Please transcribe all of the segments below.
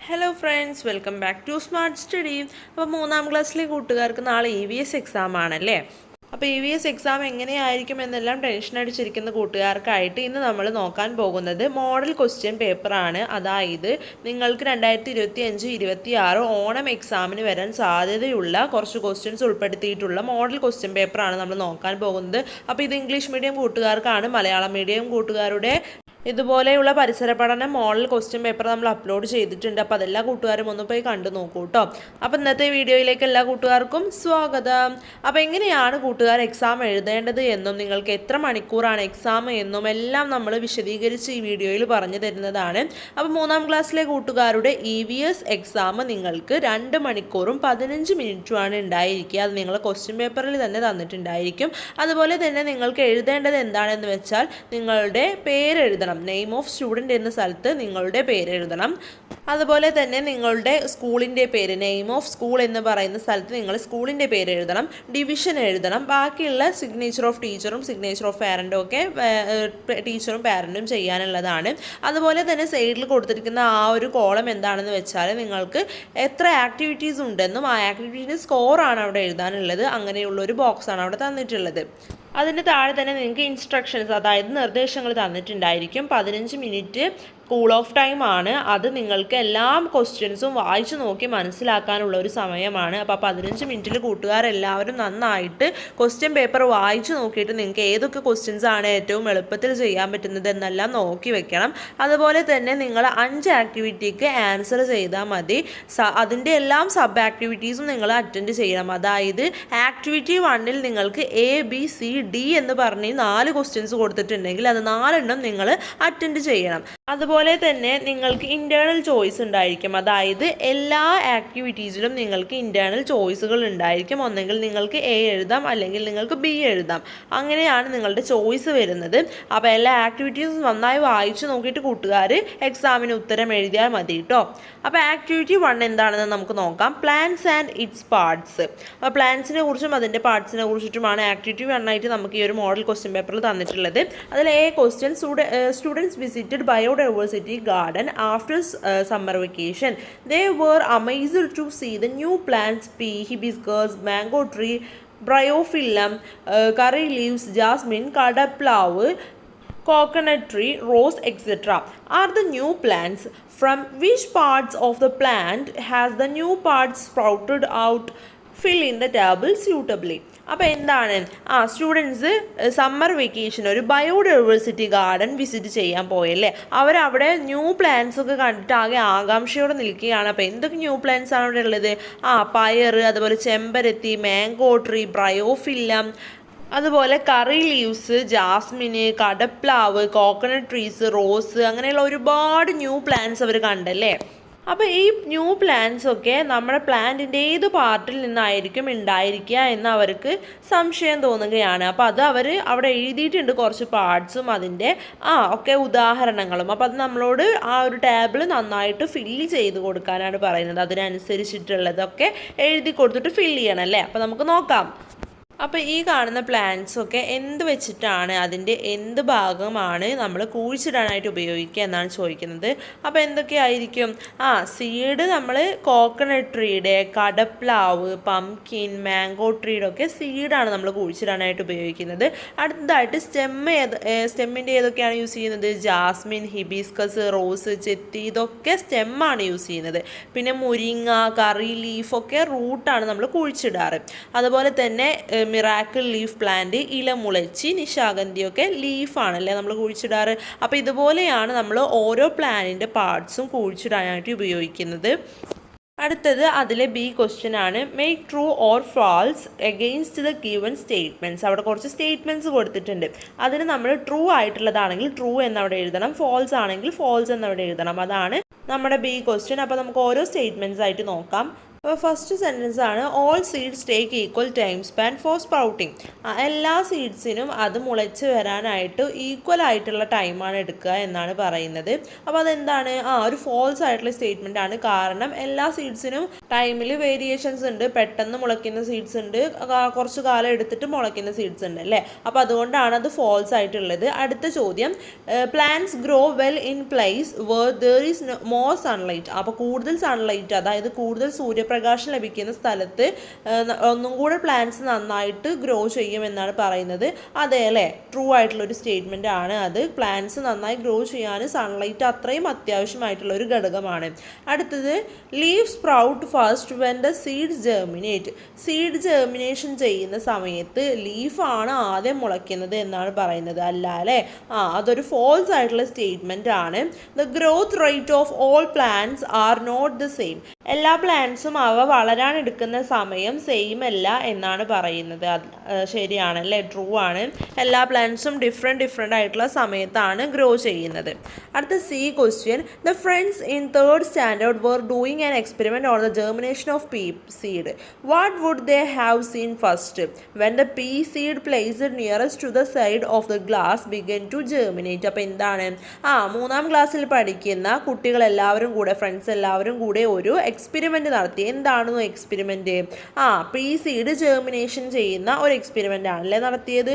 Hello friends welcome back to smart study അപ്പോൾ മൂന്നാം ക്ലാസ്സിലെ കൂട്ടുകാർക്ക് നാളെ ഇ വി എസ് എക്സാം ആണല്ലേ? അപ്പോൾ ഇ വി എസ് എക്സാം എങ്ങനെയായിരിക്കും എന്നെല്ലാം ടെൻഷൻ അടിച്ചിരിക്കുന്ന കൂട്ടുകാർക്കായിട്ട് ഇന്ന് നമ്മൾ നോക്കാൻ പോകുന്നത് മോഡൽ ക്വസ്റ്റ്യൻ പേപ്പറാണ് അതായത് നിങ്ങൾക്ക് രണ്ടായിരത്തി ഇരുപത്തി അഞ്ച് ഇരുപത്തി ആറ് ഓണം എക്സാമിന് വരാൻ സാധ്യതയുള്ള കുറച്ച് ക്വസ്റ്റ്യൻസ് ഉൾപ്പെടുത്തിയിട്ടുള്ള മോഡൽ ക്വസ്റ്റ്യൻ പേപ്പറാണ് നമ്മൾ നോക്കാൻ പോകുന്നത്. അപ്പോൾ ഇത് ഇംഗ്ലീഷ് മീഡിയം കൂട്ടുകാർക്കാണ് മലയാളം മീഡിയം കൂട്ടുകാരുടെ ഇതുപോലെയുള്ള പരിസര പഠനം മോഡൽ ക്വസ്റ്റ്യൻ പേപ്പർ നമ്മൾ അപ്ലോഡ് ചെയ്തിട്ടുണ്ട്. അപ്പോൾ അതെല്ലാ കൂട്ടുകാരും ഒന്ന് പോയി കണ്ടു നോക്കൂ കേട്ടോ അപ്പോൾ ഇന്നത്തെ വീഡിയോയിലേക്ക് എല്ലാ കൂട്ടുകാർക്കും സ്വാഗതം. അപ്പോൾ എങ്ങനെയാണ് കൂട്ടുകാർ എക്സാം എഴുതേണ്ടത് എന്നും നിങ്ങൾക്ക് എത്ര മണിക്കൂറാണ് എക്സാം എന്നും എല്ലാം നമ്മൾ വിശദീകരിച്ച് ഈ വീഡിയോയിൽ പറഞ്ഞു തരുന്നതാണ്. അപ്പോൾ മൂന്നാം ക്ലാസ്സിലെ കൂട്ടുകാരുടെ ഇ വി എസ് എക്സാം നിങ്ങൾക്ക് രണ്ട് മണിക്കൂറും പതിനഞ്ച് മിനിറ്റുമാണ് ഉണ്ടായിരിക്കുക. അത് നിങ്ങൾ ക്വസ്റ്റ്യൻ പേപ്പറിൽ തന്നെ തന്നിട്ടുണ്ടായിരിക്കും. അതുപോലെ തന്നെ നിങ്ങൾക്ക് എഴുതേണ്ടത് എന്താണെന്ന് വെച്ചാൽ നിങ്ങളുടെ പേര് എഴുതണം. നെയിം ഓഫ് സ്റ്റുഡന്റ് എന്ന സ്ഥലത്ത് നിങ്ങളുടെ പേര് എഴുതണം. അതുപോലെ തന്നെ നിങ്ങളുടെ സ്കൂളിന്റെ പേര് നെയിം ഓഫ് സ്കൂൾ എന്ന് പറയുന്ന സ്ഥലത്ത് നിങ്ങൾ സ്കൂളിന്റെ പേര് എഴുതണം. ഡിവിഷൻ എഴുതണം. ബാക്കിയുള്ള സിഗ്നേച്ചർ ഓഫ് ടീച്ചറും സിഗ്നേച്ചർ ഓഫ് പാരന്റും ഒക്കെ ടീച്ചറും പാരന്റും ചെയ്യാനുള്ളതാണ്. അതുപോലെ തന്നെ സൈഡിൽ കൊടുത്തിരിക്കുന്ന ആ ഒരു കോളം എന്താണെന്ന് വെച്ചാൽ നിങ്ങൾക്ക് എത്ര ആക്ടിവിറ്റീസ് ഉണ്ടെന്നും ആ ആക്ടിവിറ്റീന്റെ സ്കോറാണ് അവിടെ എഴുതാനുള്ളത്. അങ്ങനെയുള്ള ഒരു ബോക്സാണ് അവിടെ തന്നിട്ടുള്ളത്. അതിന് താഴെ തന്നെ നിങ്ങൾക്ക് ഇൻസ്ട്രക്ഷൻസ് അതായത് നിർദ്ദേശങ്ങൾ തന്നിട്ടുണ്ടായിരിക്കും. പതിനഞ്ച് മിനിറ്റ് കൂൾ ഓഫ് ടൈം ആണ്. അത് നിങ്ങൾക്ക് എല്ലാ ക്വസ്റ്റ്യൻസും വായിച്ചു നോക്കി മനസ്സിലാക്കാനുള്ള ഒരു സമയമാണ്. അപ്പോൾ പതിനഞ്ച് മിനിറ്റിൽ കൂട്ടുകാരെല്ലാവരും നന്നായിട്ട് ക്വസ്റ്റ്യൻ പേപ്പർ വായിച്ചു നോക്കിയിട്ട് നിങ്ങൾക്ക് ഏതൊക്കെ ക്വസ്റ്റ്യൻസ് ആണ് ഏറ്റവും എളുപ്പത്തിൽ ചെയ്യാൻ പറ്റുന്നത് എന്നെല്ലാം നോക്കി വെക്കണം. അതുപോലെ തന്നെ നിങ്ങൾ അഞ്ച് ആക്ടിവിറ്റിക്ക് ആൻസർ ചെയ്താൽ മതി. അതിന്റെ എല്ലാം സബ് ആക്ടിവിറ്റീസും നിങ്ങൾ അറ്റൻഡ് ചെയ്യണം. അതായത് ആക്ടിവിറ്റി വണ്ണിൽ നിങ്ങൾക്ക് എ ബി സി ഡി എന്ന് പറഞ്ഞ് നാല് ക്വസ്റ്റ്യൻസ് കൊടുത്തിട്ടുണ്ടെങ്കിൽ അത് നാലെണ്ണം നിങ്ങൾ അറ്റൻഡ് ചെയ്യണം. അതുപോലെ തന്നെ നിങ്ങൾക്ക് ഇന്റേർണൽ ചോയ്സ് ഉണ്ടായിരിക്കും. അതായത് എല്ലാ ആക്ടിവിറ്റീസിലും നിങ്ങൾക്ക് ഇന്റേർണൽ ചോയ്സുകൾ ഉണ്ടായിരിക്കും. ഒന്നെങ്കിൽ നിങ്ങൾക്ക് എ എഴുതാം അല്ലെങ്കിൽ നിങ്ങൾക്ക് ബി എഴുതാം. അങ്ങനെയാണ് നിങ്ങളുടെ ചോയ്സ് വരുന്നത്. അപ്പോൾ എല്ലാ ആക്ടിവിറ്റീസും നന്നായി വായിച്ചു നോക്കിയിട്ട് കൂട്ടുകാർ എക്സാമിന് ഉത്തരം എഴുതിയാൽ മതി കേട്ടോ അപ്പോൾ ആക്ടിവിറ്റി വൺ എന്താണെന്ന് നമുക്ക് നോക്കാം. പ്ലാൻസ് ആൻഡ് ഇറ്റ്സ് പാർട്സ് അപ്പോൾ പ്ലാൻസിനെ കുറിച്ചും അതിന്റെ പാർട്സിനെ കുറിച്ചിട്ടുമാണ് ആക്ടിവിറ്റി വൺ ആയിട്ട് നമുക്ക് ഈ ഒരു മോഡൽ ക്വസ്റ്റ്യൻ പേപ്പറിൽ തന്നിട്ടുള്ളത്. അതിൽ A question students visited University garden after uh, summer vacation. They were amazed to see the new plants, pea, hibiscus, mango tree, bryophyllum, uh, curry leaves, jasmine, kadaplau, coconut tree, rose, etc. are the new plants. From which parts of the plant has the new parts sprouted out? Fill in the table suitably. അപ്പോൾ എന്താണ്? ആ students summer vacation ഒരു biodiversity garden visit ചെയ്യാൻ പോയല്ലേ അവരവിടെ new plants ഒക്കെ കണ്ടിട്ട് ആകെ ആകാംക്ഷയോടെ നിൽക്കുകയാണ്. അപ്പോൾ എന്തൊക്കെ ന്യൂ പ്ലാന്റ്സ് ആണ് അവിടെ ഉള്ളത്? ആ പയർ അതുപോലെ ചെമ്പരത്തി മാംഗോ ട്രീ ബ്രയോഫില്ലം അതുപോലെ കറി ലീവ്സ് ജാസ്മിന് കടപ്ലാവ് കോക്കനട്ട് ട്രീസ് റോസ് അങ്ങനെയുള്ള ഒരുപാട് ന്യൂ പ്ലാന്റ്സ് അവർ കണ്ടല്ലേ അപ്പോൾ ഈ ന്യൂ പ്ലാൻസ് ഒക്കെ നമ്മുടെ പ്ലാന്റിന്റെ ഏത് പാർട്ടിൽ നിന്നായിരിക്കും ഉണ്ടായിരിക്കുക എന്ന് അവർക്ക് സംശയം തോന്നുകയാണ്. അപ്പോൾ അത് അവർ അവിടെ എഴുതിയിട്ടുണ്ട് കുറച്ച് പാർട്സും അതിന്റെ ആ ഒക്കെ ഉദാഹരണങ്ങളും. അപ്പോൾ അത് നമ്മളോട് ആ ഒരു ടാബിൾ നന്നായിട്ട് ഫില്ല് ചെയ്ത് കൊടുക്കാനാണ് പറയുന്നത്. അതിനനുസരിച്ചിട്ടുള്ളതൊക്കെ എഴുതി കൊടുത്തിട്ട് ഫില്ല് ചെയ്യണം അല്ലേ? അപ്പോൾ നമുക്ക് നോക്കാം. അപ്പോൾ ഈ കാണുന്ന പ്ലാന്റ്സൊക്കെ എന്ത് വെച്ചിട്ടാണ് അതിന്റെ എന്ത് ഭാഗമാണ് നമ്മൾ കുഴിച്ചിടാനായിട്ട് ഉപയോഗിക്കുക എന്നാണ് ചോദിക്കുന്നത്. അപ്പോൾ എന്തൊക്കെയായിരിക്കും? ആ സീഡ് നമ്മൾ കോക്കനട്ട് ട്രീയുടെ കടപ്ലാവ് പംകിൻ മാംഗോ ട്രീയുടെ ഒക്കെ സീഡാണ് നമ്മൾ കുഴിച്ചിടാനായിട്ട് ഉപയോഗിക്കുന്നത്. അടുത്തതായിട്ട് സ്റ്റെമ്മ് ഏത് സ്റ്റെമ്മിന്റെ ഏതൊക്കെയാണ് യൂസ് ചെയ്യുന്നത്? ജാസ്മിൻ ഹിബിസ്കസ് റോസ് ചെത്തി ഇതൊക്കെ സ്റ്റെമ്മാണ് യൂസ് ചെയ്യുന്നത്. പിന്നെ മുരിങ്ങ കറി ലീഫൊക്കെ റൂട്ടാണ് നമ്മൾ കുഴിച്ചിടാറ്. അതുപോലെ തന്നെ മിറാക്കിൾ ലീഫ് പ്ലാന്റ് ഇല മുളച്ചി നിശാഗന്ധിയൊക്കെ ലീഫാണല്ലേ നമ്മൾ കുഴിച്ചിടാറ്? അപ്പോൾ ഇതുപോലെയാണ് നമ്മൾ ഓരോ പ്ലാനിന്റെ പാർട്സും കുഴിച്ചിടാനായിട്ട് ഉപയോഗിക്കുന്നത്. അടുത്തത് അതിലെ ബി ക്വസ്റ്റ്യൻ ആണ് make true or false against the given statements അവിടെ കുറച്ച് സ്റ്റേറ്റ്മെന്റ്സ് കൊടുത്തിട്ടുണ്ട്. അതിന് നമ്മൾ ട്രൂ ആയിട്ടുള്ളതാണെങ്കിൽ ട്രൂ എന്നവിടെ എഴുതണം ഫോൾസ് ആണെങ്കിൽ ഫോൾസ് എന്നവിടെ എഴുതണം. അതാണ് നമ്മുടെ ബി ക്വസ്റ്റ്യൻ അപ്പോൾ നമുക്ക് ഓരോ സ്റ്റേറ്റ്മെന്റ്സ് ആയിട്ട് നോക്കാം. അപ്പോൾ ഫസ്റ്റ് സെന്റൻസ് ആണ് all seeds take equal time span for sprouting എല്ലാ സീഡ്സിനും അത് മുളച്ച് വരാനായിട്ട് ഈക്വൽ ആയിട്ടുള്ള ടൈമാണ് എടുക്കുക എന്നാണ് പറയുന്നത്. അപ്പോൾ അതെന്താണ്? ആ ഒരു ഫോൾസ് ആയിട്ടുള്ള സ്റ്റേറ്റ്മെന്റ് ആണ്. കാരണം എല്ലാ സീഡ്സിനും ടൈമിൽ വേരിയേഷൻസ് ഉണ്ട്. പെട്ടെന്ന് മുളയ്ക്കുന്ന സീഡ്സ് ഉണ്ട്. കുറച്ച് കാലം എടുത്തിട്ട് മുളയ്ക്കുന്ന സീഡ്സ് ഉണ്ട് അല്ലേ? അപ്പോൾ അതുകൊണ്ടാണ് അത് ഫോൾസ് ആയിട്ടുള്ളത്. അടുത്ത ചോദ്യം plants grow well in place where there is more sunlight അപ്പോൾ കൂടുതൽ സൺലൈറ്റ് അതായത് കൂടുതൽ സൂര്യപ്രകാശം ലഭിക്കുന്ന സ്ഥലത്ത് ഒന്നും കൂടെ പ്ലാന്റ്സ് നന്നായിട്ട് ഗ്രോ ചെയ്യും എന്നാണ് പറയുന്നത്. അതെ അല്ലേ? ട്രൂ ആയിട്ടുള്ള ഒരു സ്റ്റേറ്റ്മെന്റ് ആണ് അത്. പ്ലാന്റ്സ് നന്നായി ഗ്രോ ചെയ്യാൻ സൺലൈറ്റ് അത്രയും അത്യാവശ്യമായിട്ടുള്ള ഒരു ഘടകമാണ്. അടുത്തത് leave sprout first when the seed germinate seed germination ചെയ്യുന്ന സമയത്ത് ലീഫാണ് ആദ്യം മുളയ്ക്കുന്നത് എന്നാണ് പറയുന്നത്. അല്ല അല്ലേ? ആ അതൊരു ഫോൾസ് ആയിട്ടുള്ള സ്റ്റേറ്റ്മെന്റ് ആണ്. The growth rate of all plants are not the same എല്ലാ പ്ലാന്റ്സും അവ വളരാൻ എടുക്കുന്ന സമയം സെയിം അല്ല എന്നാണ് പറയുന്നത്. അത് ആ, ശരിയാണല്ലേ? ട്രൂ ആണ്. എല്ലാ പ്ലാന്റ്സും ഡിഫറെന്റ് ഡിഫറെന്റ് ആയിട്ടുള്ള സമയത്താണ് ഗ്രോ ചെയ്യുന്നത്. അടുത്ത C question the friends in third standard were doing an experiment on the germination of pea seed what would they have seen first when the pea seed placed nearest to the side of the glass began to germinate അപ്പോൾ എന്താണ്? ആ മൂന്നാം ക്ലാസ്സിൽ പഠിക്കുന്ന കുട്ടികളെല്ലാവരും കൂടെ friends എല്ലാവരും കൂടെ ഒരു എക്സ്പെരിമെന്റ് നടത്തി. എന്താണെന്നോ എക്സ്പെരിമെന്റ് ആ പ്രീ സീഡ് ജെർമിനേഷൻ ചെയ്യുന്ന ഒരു എക്സ്പെരിമെന്റ് ആണല്ലേ നടത്തിയത്?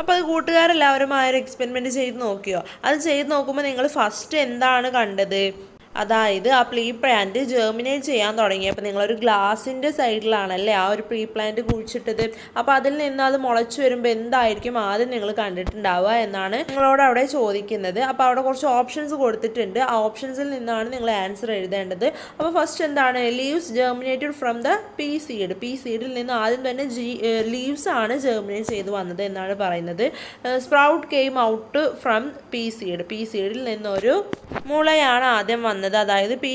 അപ്പോൾ അത് കൂട്ടുകാരെല്ലാവരും ആ ഒരു എക്സ്പെരിമെന്റ് ചെയ്ത് നോക്കിയോ? അത് ചെയ്ത് നോക്കുമ്പോൾ നിങ്ങൾ ഫസ്റ്റ് എന്താണ് കണ്ടത്? അതായത് ആ പ്ലീ പ്ലാന്റ് ജെർമിനേറ്റ് ചെയ്യാൻ തുടങ്ങിയപ്പോൾ നിങ്ങളൊരു ഗ്ലാസിന്റെ സൈഡിലാണല്ലേ ആ ഒരു പ്ലീ പ്ലാന്റ് കുഴിച്ചിട്ടത്? അപ്പോൾ അതിൽ നിന്ന് അത് മുളച്ചു വരുമ്പോൾ എന്തായിരിക്കും ആദ്യം നിങ്ങൾ കണ്ടിട്ടുണ്ടാവുക എന്നാണ് നിങ്ങളോട് അവിടെ ചോദിക്കുന്നത്. അപ്പോൾ അവിടെ കുറച്ച് ഓപ്ഷൻസ് കൊടുത്തിട്ടുണ്ട്. ആ ഓപ്ഷൻസിൽ നിന്നാണ് നിങ്ങൾ ആൻസർ എഴുതേണ്ടത്. അപ്പോൾ ഫസ്റ്റ് എന്താണ്? Leaves germinated from the pea seed. Pea സീഡിൽ നിന്ന് ആദ്യം തന്നെ ലീവ്സ് ആണ് ജെർമിനേറ്റ് ചെയ്ത് വന്നത് എന്നാണ് പറയുന്നത്. Sprout came out from pea seed. Pea സീഡിൽ നിന്നൊരു മുളയാണ് ആദ്യം വന്നത്. അതായത് പി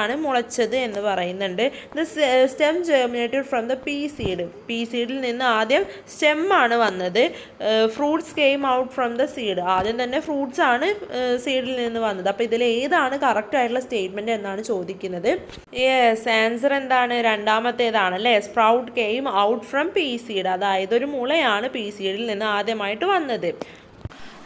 ആണ് മുളച്ചത് എന്ന് പറയുന്നുണ്ട്. The stem germinated from the pea seed pea സീഡിൽ നിന്ന് ആദ്യം സ്റ്റെം ആണ് വന്നത്. Fruits came out from the seed ആദ്യം തന്നെ ഫ്രൂട്ട്സ് ആണ് സീഡിൽ നിന്ന് വന്നത്. അപ്പോൾ ഇതിൽ ഏതാണ് കറക്റ്റ് ആയിട്ടുള്ള സ്റ്റേറ്റ്മെന്റ് എന്നാണ് ചോദിക്കുന്നത്. യെസ് ആൻസർ എന്താണ്? രണ്ടാമത്തേതാണ് അല്ലേ? Sprout came out from pea seed അതായത് ഒരു മുളയാണ് പി സീഡിൽ നിന്ന് ആദ്യമായിട്ട് വന്നത്.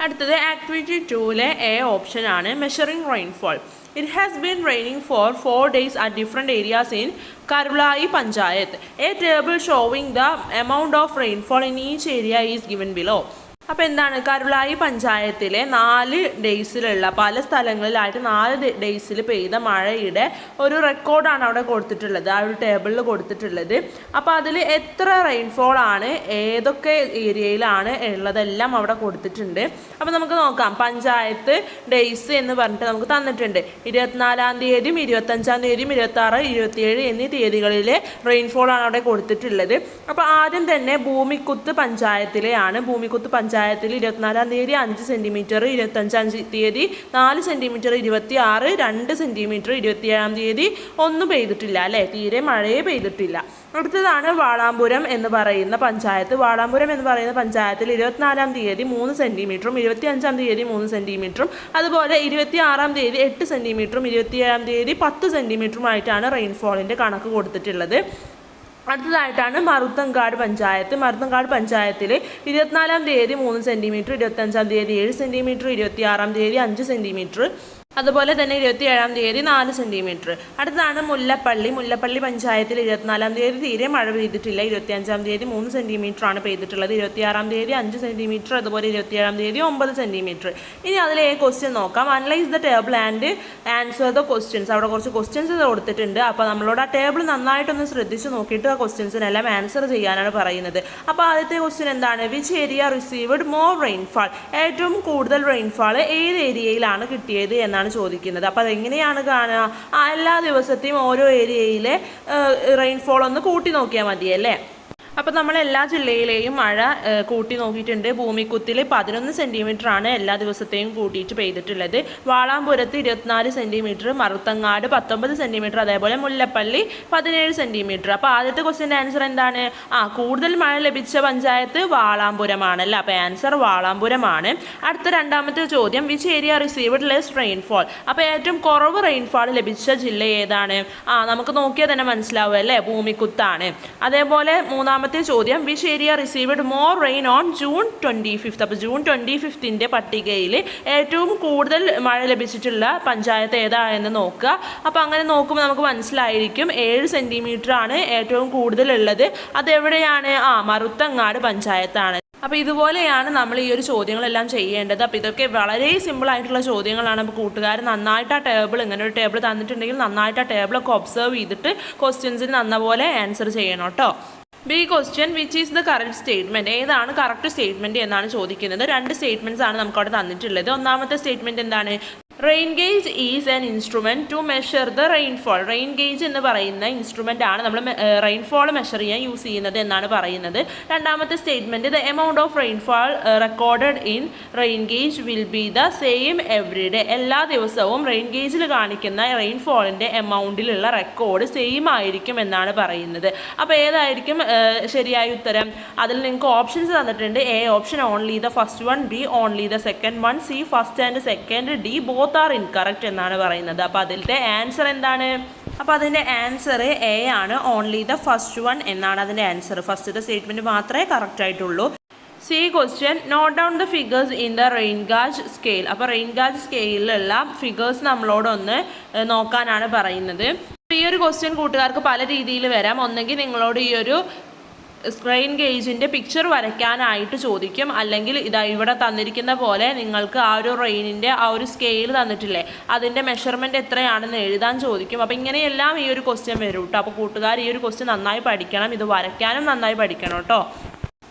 അടുത്തത് ആക്ടിവിറ്റി ടൂവിലെ എ ഓപ്ഷനാണ് measuring rainfall It has been raining for four days at different areas in Karblai Panchayat. A table showing the amount of rainfall in each area is given below. അപ്പോൾ എന്താണ്? കരുളായി പഞ്ചായത്തിലെ നാല് ഡേയ്സിലുള്ള പല സ്ഥലങ്ങളിലായിട്ട് നാല് ഡേയ്സിൽ പെയ്ത മഴയുടെ ഒരു റെക്കോർഡാണ് അവിടെ കൊടുത്തിട്ടുള്ളത്. ആ ഒരു ടേബിളിൽ കൊടുത്തിട്ടുള്ളത്. അപ്പോൾ അതിൽ എത്ര റെയിൻഫോൾ ആണ് ഏതൊക്കെ ഏരിയയിലാണ് ഉള്ളതെല്ലാം അവിടെ കൊടുത്തിട്ടുണ്ട്. അപ്പോൾ നമുക്ക് നോക്കാം. പഞ്ചായത്ത് ഡേയ്സ് എന്ന് പറഞ്ഞിട്ട് നമുക്ക് തന്നിട്ടുണ്ട്. ഇരുപത്തിനാലാം തീയതിയും ഇരുപത്തഞ്ചാം തീയതിയും ഇരുപത്താറ് ഇരുപത്തിയേഴ് എന്നീ തീയതികളിലെ റെയിൻഫോളാണ് അവിടെ കൊടുത്തിട്ടുള്ളത്. അപ്പോൾ ആദ്യം തന്നെ ഭൂമിക്കുത്ത് പഞ്ചായത്തിലെയാണ്. ഭൂമിക്കുത്ത് പഞ്ചായത്തിൽ ഇരുപത്തിനാലാം തീയതി അഞ്ച് സെന്റിമീറ്റർ ഇരുപത്തഞ്ചാം തീയതി നാല് സെന്റിമീറ്റർ ഇരുപത്തി ആറ് രണ്ട് സെന്റിമീറ്റർ ഇരുപത്തിയേഴാം തീയതി ഒന്നും പെയ്തിട്ടില്ല അല്ലേ? തീരെ മഴയെ പെയ്തിട്ടില്ല. അടുത്തതാണ് വാളാമ്പുരം എന്ന് പറയുന്ന പഞ്ചായത്ത്. വാളാമ്പുരം എന്ന് പറയുന്ന പഞ്ചായത്തിൽ ഇരുപത്തിനാലാം തീയതി മൂന്ന് സെന്റിമീറ്ററും ഇരുപത്തി അഞ്ചാം തീയതി മൂന്ന് സെന്റിമീറ്ററും അതുപോലെ ഇരുപത്തി ആറാം തീയതി എട്ട് സെന്റിമീറ്ററും ഇരുപത്തിയേഴാം തീയതി പത്ത് സെന്റിമീറ്ററുമായിട്ടാണ് റെയിൻഫോളിന്റെ കണക്ക് കൊടുത്തിട്ടുള്ളത്. അടുത്തതായിട്ടാണ് മറുത്തങ്കാട് പഞ്ചായത്ത്. മറുത്തങ്കാട് പഞ്ചായത്തിൽ ഇരുപത്തിനാലാം തീയതി മൂന്ന് സെന്റിമീറ്റർ ഇരുപത്തഞ്ചാം തീയതി ഏഴ് സെന്റിമീറ്റർ ഇരുപത്തിയാറാം തീയതി അഞ്ച് സെന്റിമീറ്റർ അതുപോലെ തന്നെ ഇരുപത്തിയേഴാം തീയതി നാല് സെന്റിമീറ്റർ അടുത്താണ് മുല്ലപ്പള്ളി. മുല്ലപ്പള്ളി പഞ്ചായത്തിൽ ഇരുപത്തിനാലാം തീയതി തീരെ മഴ പെയ്തിട്ടില്ല. ഇരുപത്തിയഞ്ചാം തീയതി മൂന്ന് സെന്റിമീറ്റർ ആണ് പെയ്തിട്ടുള്ളത്. ഇരുപത്തിയാറാം തീയതി അഞ്ച് സെന്റിമീറ്റർ അതുപോലെ ഇരുപത്തിയേഴാം തീയതി ഒമ്പത് സെന്റിമീറ്റർ ഇനി അതിലെ ക്വസ്റ്റ്യൻ നോക്കാം. Analyse the table and answer the questions അവിടെ കുറച്ച് ക്വസ്റ്റ്യൻസ് കൊടുത്തിട്ടുണ്ട്. അപ്പോൾ നമ്മളോട് ആ ടേബിൾ നന്നായിട്ടൊന്ന് ശ്രദ്ധിച്ച് നോക്കിയിട്ട് ആ ക്വസ്റ്റ്യൻസിനെല്ലാം ആൻസർ ചെയ്യാനാണ് പറയുന്നത്. അപ്പോൾ ആദ്യത്തെ ക്വസ്റ്റ്യൻ എന്താണ്? Which area received more rainfall ഏറ്റവും കൂടുതൽ റെയിൻഫാൾ ഏത് ഏരിയയിലാണ് കിട്ടിയത് എന്നാണ് ചോദിക്കുന്നത്. അപ്പോൾ അതെങ്ങനെയാണ് കാണുക? ആ എല്ലാ ദിവസത്തെയും ഓരോ ഏരിയയിലെ റെയിൻഫോൾ ഒന്ന് കൂട്ടി നോക്കിയാൽ മതിയല്ലേ? അപ്പോൾ നമ്മൾ എല്ലാ ജില്ലയിലെയും മഴ കൂട്ടി നോക്കിയിട്ടുണ്ട്. ഭൂമിക്കുത്തിൽ പതിനൊന്ന് ആണ് എല്ലാ ദിവസത്തെയും കൂട്ടിയിട്ട് പെയ്തിട്ടുള്ളത്. വാളാമ്പുരത്ത് ഇരുപത്തിനാല് സെന്റിമീറ്റർ മറുത്തങ്ങാട് പത്തൊമ്പത് സെന്റിമീറ്റർ അതേപോലെ മുല്ലപ്പള്ളി പതിനേഴ് സെന്റിമീറ്റർ അപ്പോൾ ആദ്യത്തെ ക്വസ്റ്റ്യന്റെ ആൻസർ എന്താണ്? ആ കൂടുതൽ മഴ ലഭിച്ച പഞ്ചായത്ത് വാളാമ്പുരമാണല്ലോ? അപ്പോൾ ആൻസർ വാളാമ്പുരമാണ്. അടുത്ത രണ്ടാമത്തെ ചോദ്യം which area received less rainfall അപ്പോൾ ഏറ്റവും കുറവ് റെയിൻഫോൾ ലഭിച്ച ജില്ല ഏതാണ്? ആ നമുക്ക് നോക്കിയാൽ തന്നെ മനസ്സിലാവും അല്ലേ? ഭൂമിക്കുത്താണ്. അതേപോലെ മൂന്നാമത്തെ ചോദ്യം which area received more rain on June twenty fifth അപ്പോൾ ജൂൺ ട്വന്റി ഫിഫ്ത്തിന്റെ പട്ടികയിൽ ഏറ്റവും കൂടുതൽ മഴ ലഭിച്ചിട്ടുള്ള പഞ്ചായത്ത് ഏതാണെന്ന് നോക്കുക. അപ്പോൾ അങ്ങനെ നോക്കുമ്പോൾ നമുക്ക് മനസ്സിലായിരിക്കും ഏഴ് സെന്റിമീറ്റർ ആണ് ഏറ്റവും കൂടുതൽ ഉള്ളത് അതെവിടെയാണ്? ആ മറുത്തങ്ങാട് പഞ്ചായത്താണ്. അപ്പോൾ ഇതുപോലെയാണ് നമ്മൾ ഈ ഒരു ചോദ്യങ്ങളെല്ലാം ചെയ്യേണ്ടത്. അപ്പോൾ ഇതൊക്കെ വളരെ സിമ്പിൾ ആയിട്ടുള്ള ചോദ്യങ്ങളാണ്. അപ്പോൾ കൂട്ടുകാർ നന്നായിട്ട് ആ ടേബിൾ ഇങ്ങനെ ഒരു ടേബിൾ തന്നിട്ടുണ്ടെങ്കിൽ നന്നായിട്ട് ആ ടേബിളൊക്കെ ഒബ്സർവ് ചെയ്തിട്ട് ക്വസ്റ്റ്യൻസിന് നന്നപോലെ ആൻസർ ചെയ്യണം കേട്ടോ. B question which is the correct statement ഏതാണ് കറക്റ്റ് സ്റ്റേറ്റ്മെന്റ് എന്നാണ് ചോദിക്കുന്നത്. രണ്ട് സ്റ്റേറ്റ്മെന്റ്സ് ആണ് നമുക്ക് അവിടെ തന്നിട്ടുള്ളത്. ഒന്നാമത്തെ സ്റ്റേറ്റ്മെന്റ് എന്താണ്? Rain gauge is an instrument to measure the rainfall rain gauge എന്ന് പറയുന്ന ഇൻസ്ട്രുമെന്റ് ആണ് നമ്മൾ റെയിൻഫോൾ മെഷർ ചെയ്യാൻ യൂസ് ചെയ്യുന്നത് എന്നാണ് പറയുന്നത്. രണ്ടാമത്തെ statement the amount of rainfall recorded in rain gauge will be the same every day എല്ലാ ദിവസവും റെയിൻ ഗേജിൽ കാണിക്കുന്ന റെയിൻഫോളിന്റെ എമൗണ്ടിലുള്ള റെക്കോർഡ് സെയിം ആയിരിക്കും എന്നാണ് പറയുന്നത്. അപ്പോൾ ഏതായിരിക്കും ശരിയായ ഉത്തരം? അതിൽ നിങ്ങൾക്ക് ഓപ്ഷൻസ് തന്നിട്ടുണ്ട്. A option only the first one B only the second one C first and second D both are incorrect എന്നാണ് പറയുന്നത്. അപ്പോൾ അതിലത്തെ ആൻസർ എന്താണ്? അപ്പോൾ അതിന്റെ ആൻസർ എ ആണ്. ഓൺലി ദ ഫസ്റ്റ് വൺ എന്നാണ് അതിന്റെ ആൻസർ ഫസ്റ്റത്തെ സ്റ്റേറ്റ്മെന്റ് മാത്രമേ കറക്റ്റ് ആയിട്ടുള്ളൂ. C question note down the figures in the rain gauge scale അപ്പോൾ റെയിൻ ഗാജ് സ്കെയിലുള്ള ഫിഗേഴ്സ് നമ്മളോടൊന്ന് നോക്കാനാണ് പറയുന്നത്. ഈ ഒരു ക്വസ്റ്റ്യൻ കൂട്ടുകാർക്ക് പല രീതിയിൽ വരാം. ഒന്നെങ്കിൽ നിങ്ങളോട് ഈ ഒരു സ്ക്രെയിൻ ഗേജിന്റെ പിക്ചർ വരയ്ക്കാനായിട്ട് ചോദിക്കും. അല്ലെങ്കിൽ ഇതാ ഇവിടെ തന്നിരിക്കുന്ന പോലെ നിങ്ങൾക്ക് ആ ഒരു റെയിനിന്റെ ആ ഒരു സ്കെയിൽ തന്നിട്ടില്ലേ? അതിന്റെ മെഷർമെന്റ് എത്രയാണെന്ന് എഴുതാൻ ചോദിക്കും. അപ്പോൾ ഇങ്ങനെയെല്ലാം ഈ ഒരു ക്വസ്റ്റ്യൻ വരും കേട്ടോ അപ്പോൾ കൂട്ടുകാർ ഈ ഒരു ക്വസ്റ്റ്യൻ നന്നായി പഠിക്കണം. ഇത് വരയ്ക്കാനും നന്നായി പഠിക്കണം കേട്ടോ.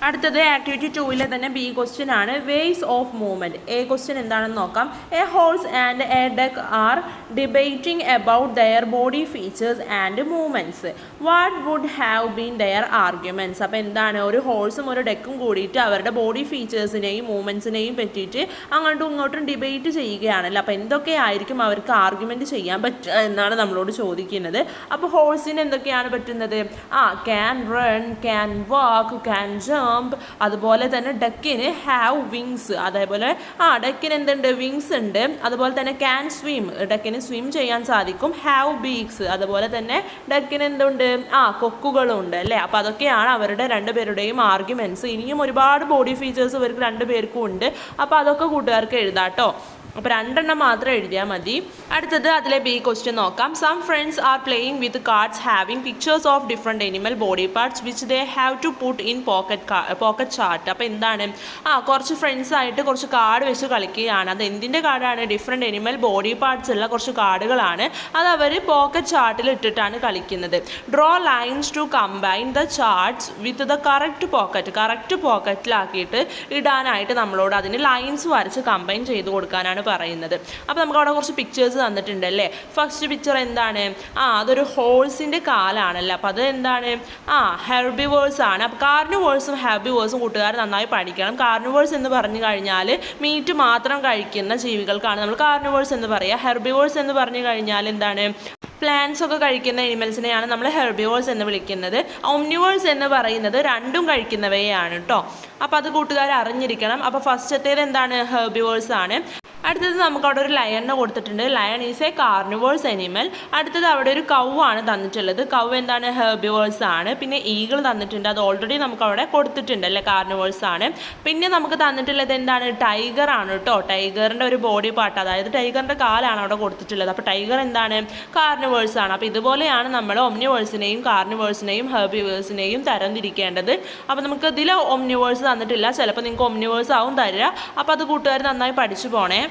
അടുത്തത് ആക്ടിവിറ്റി ടൂവിലെ തന്നെ ബി ക്വസ്റ്റ്യൻ ആണ്. Ways of movement A question എന്താണെന്ന് നോക്കാം. A horse and a duck are debating about their body features and movements what would have been their arguments അപ്പോൾ എന്താണ്? ഒരു ഹോഴ്സും ഒരു ഡെക്കും കൂടിയിട്ട് അവരുടെ ബോഡി ഫീച്ചേഴ്സിനെയും മൂവ്മെന്റ്സിനെയും പറ്റിയിട്ട് അങ്ങോട്ടും ഇങ്ങോട്ടും ഡിബേറ്റ് ചെയ്യുകയാണല്ലോ. അപ്പോൾ എന്തൊക്കെയായിരിക്കും അവർക്ക് ആർഗ്യുമെന്റ് ചെയ്യാൻ പറ്റുക എന്നാണ് നമ്മളോട് ചോദിക്കുന്നത്. അപ്പോൾ ഹോഴ്സിന് എന്തൊക്കെയാണ് പറ്റുന്നത്? ആ can run can walk can jump അതുപോലെ തന്നെ ഡക്കിന് ഹാവ് വിങ്സ് അതേപോലെ ആ ഡക്കിന് എന്തുണ്ട്? വിങ്സ് ഉണ്ട്. അതുപോലെ തന്നെ ക്യാൻ സ്വിം ഡക്കിന് സ്വിം ചെയ്യാൻ സാധിക്കും. ഹാവ് ബീക്സ് അതുപോലെ തന്നെ ഡക്കിന് എന്തുണ്ട്? ആ കൊക്കുകളുണ്ട് അല്ലേ? അപ്പോൾ അതൊക്കെയാണ് അവരുടെ രണ്ടുപേരുടെയും ആർഗ്യുമെന്റ്സ് ഇനിയും ഒരുപാട് ബോഡി ഫീച്ചേഴ്സ് ഇവർക്ക് രണ്ടുപേർക്കും ഉണ്ട്. അപ്പോൾ അതൊക്കെ കൂട്ടുകാർക്ക് എഴുതാട്ടോ. അപ്പോൾ രണ്ടെണ്ണം മാത്രം എഴുതിയാൽ മതി. അടുത്തത് അതിലെ ബി ക്വസ്റ്റ്യൻ നോക്കാം. Some friends are playing with cards having pictures of different animal body parts which they have to put in pocket pocket chart അപ്പോൾ എന്താണ്? ആ കുറച്ച് ഫ്രണ്ട്സ് ആയിട്ട് കുറച്ച് കാർഡ് വെച്ച് കളിക്കുകയാണ്. അത് എന്തിന്റെ കാർഡാണ് ഡിഫറെന്റ് എനിമൽ ബോഡി പാർട്സ് ഉള്ള കുറച്ച് കാർഡുകളാണ് അത് അവർ പോക്കറ്റ് ചാർട്ടിൽ ഇട്ടിട്ടാണ് കളിക്കുന്നത്. Draw lines to combine the charts with the correct pocket correct പോക്കറ്റിലാക്കിയിട്ട് ഇടാനായിട്ട് നമ്മളോട് അതിന് ലൈൻസ് വരച്ച് കമ്പൈൻ ചെയ്ത് കൊടുക്കാനാണ് പറയുന്നത്. അപ്പോൾ നമുക്ക് അവിടെ കുറച്ച് പിക്ചേഴ്സ് തന്നിട്ടുണ്ട് അല്ലേ? ഫസ്റ്റ് പിക്ചർ എന്താണ്? ആ അതൊരു ഹോൾസിന്റെ കാലാണല്ലോ. അപ്പോൾ അത് എന്താണ് ആ ഹെർബിവേഴ്സ് ആണ്. അപ്പോൾ കാർണിവേഴ്സും ഹെർബിവേഴ്സും കൂട്ടുകാർ നന്നായി പഠിക്കണം. കാർണിവേഴ്സ് എന്ന് പറഞ്ഞു കഴിഞ്ഞാൽ മീറ്റ് മാത്രം കഴിക്കുന്ന ജീവികൾക്കാണ്. നമ്മൾ കാർണിവേഴ്സ് എന്ന് പറയുക ഹെർബിവേഴ്സ് എന്ന് പറഞ്ഞു കഴിഞ്ഞാൽ എന്താണ്? പ്ലാന്റ്സ് ഒക്കെ കഴിക്കുന്ന എനിമൽസിനെയാണ് നമ്മൾ ഹെർബിവേഴ്സ് എന്ന് വിളിക്കുന്നത്. ഒമ്നിവേഴ്സ് എന്ന് പറയുന്നത് രണ്ടും കഴിക്കുന്നവയാണ് കേട്ടോ അപ്പോൾ അത് കൂട്ടുകാർ അറിഞ്ഞിരിക്കണം. അപ്പോൾ ഫസ്റ്റത്തേത് എന്താണ്? ഹെർബിവേഴ്സ് ആണ്. അടുത്തത് നമുക്ക് അവിടെ ഒരു ലയണിനെ കൊടുത്തിട്ടുണ്ട്. Lion is a carnivores animal അടുത്തത് അവിടെ ഒരു കൗ ആണ് തന്നിട്ടുള്ളത്. കൗ എന്താണ്? ഹെർബിവേഴ്സ് ആണ്. പിന്നെ ഈഗൾ തന്നിട്ടുണ്ട്. അത് ഓൾറെഡി നമുക്ക് അവിടെ കൊടുത്തിട്ടുണ്ട് അല്ലേ? കാർണിവേഴ്സ് ആണ്. പിന്നെ നമുക്ക് തന്നിട്ടുള്ളത് എന്താണ്? ടൈഗർ ആണ് കേട്ടോ ടൈഗറിന്റെ ഒരു ബോഡി പാർട്ട് അതായത് ടൈഗറിന്റെ കാലാണ് അവിടെ കൊടുത്തിട്ടുള്ളത്. അപ്പോൾ ടൈഗർ എന്താണ്? കാർണിവേഴ്സ് ആണ്. അപ്പോൾ ഇതുപോലെയാണ് നമ്മൾ ഒമ്നിവേഴ്സിനെയും കാർണിവേഴ്സിനെയും ഹെർബിവേഴ്സിനെയും തരംതിരിക്കേണ്ടത്. അപ്പോൾ നമുക്ക് ഇതിൽ ഒമ്നിവേഴ്സ് തന്നിട്ടില്ല. ചിലപ്പോൾ നിങ്ങൾക്ക് ഒമ്നിവേഴ്സ് ആവും തരിക. അപ്പോൾ അത് കൂട്ടുകാർ നന്നായി പഠിച്ചു പോണേ.